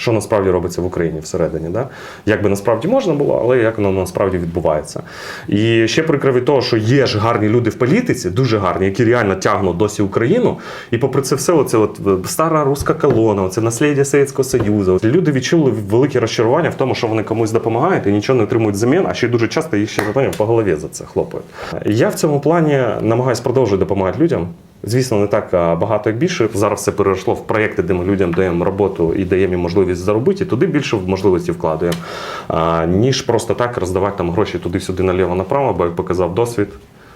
що насправді робиться в Україні всередині. Да? Як би насправді можна було, але як воно насправді відбувається. І ще прикро від того, що є ж гарні люди в політиці, дуже гарні, які реально тягнуть досі Україну. І попри це все, оце от е, стара руська колона, це наслідя Совєтського Союзу. Люди відчули велике розчарування в тому, що вони комусь допомагають і нічого не отримують взамін, а ще дуже часто їх ще по голові за це хлопають. Я в цьому плані намагаюся продовжувати допомагати людям. Звісно, не так багато, як більше. Зараз все перейшло в проєкти, де ми людям даємо роботу і даємо їм можливість заробити, і туди більше можливості вкладаємо, ніж просто так роздавати там гроші туди-сюди наліво-направо, бо як показав досвід.